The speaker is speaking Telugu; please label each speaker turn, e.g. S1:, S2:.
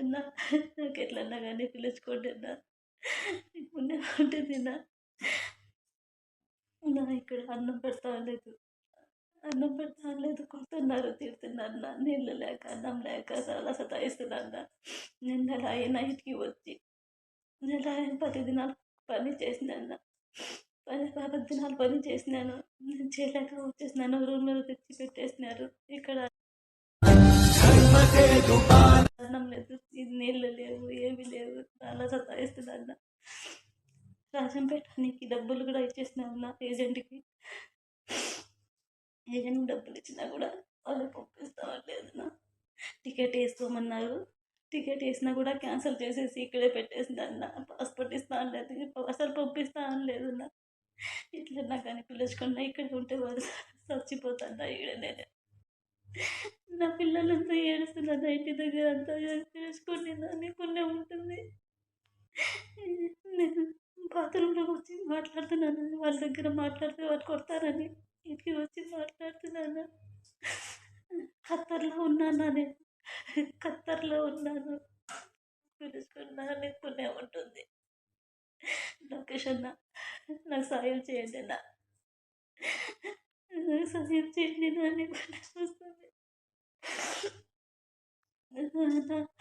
S1: అన్న నాకు ఎట్లన్నా కానీ పిలుచుకోండి ఇప్పుడు పుణ్యం ఉంటుంది నా నా ఇక్కడ అన్నం పెడతా లేదు. అన్నం పెడతా లేదు కొడుతున్నారు తిడుతున్నారు నా నీళ్ళు లేక అన్నం లేక చాలా సతాయిస్తున్నారు నా నేను నెల నైట్కి వచ్చి నెల అయిన పది దినాలు పని చేసినాను పది పది దినాలు పని చేసినాను. నేను చేయలేక వచ్చేసినాను రూమ్లో తెచ్చి పెట్టేసినారు. ఇక్కడ నీళ్ళు లేవు ఏమీ లేవు చాలా సతాయిస్తుందన్న రాజం పెట్టడానికి డబ్బులు కూడా ఇచ్చేసినాను నా ఏజెంట్కి. ఏజెంట్ డబ్బులు ఇచ్చినా కూడా వాళ్ళు పంపిస్తామలేదు నా. టికెట్ వేసుకోమన్నారు. టికెట్ వేసినా కూడా క్యాన్సిల్ చేసేసి ఇక్కడే పెట్టేసినాను నా. పాస్పోర్ట్ ఇస్తా అనలేదు అసలు పంపిస్తా అనలేదు నా. ఇట్లా నాకు అని పిలుచుకున్నా ఇక్కడ ఉంటే వాళ్ళు చచ్చిపోతాను ఇక్కడ నేను నా పిల్లలంతా ఏడుస్తున్నారు ఇంటి దగ్గర అంతా తెలుసుకొని దాన్ని పుణ్యం ఉంటుంది. నేను బాత్రూంలో వచ్చి మాట్లాడుతున్నాను. వాళ్ళ దగ్గర మాట్లాడితే వాళ్ళు కొడతారని ఇంటికి వచ్చి మాట్లాడుతున్నాను. ఖత్తర్లో ఉన్నాను నేను? ఖత్తర్లో ఉన్నాను. పిలుచుకున్నా నీకు పుణ్యం ఉంటుంది. లొకేషన్ నాకు సాయం చేయండి నా నాకు సాయం చేయండి నా నీకు వస్తుంది. నా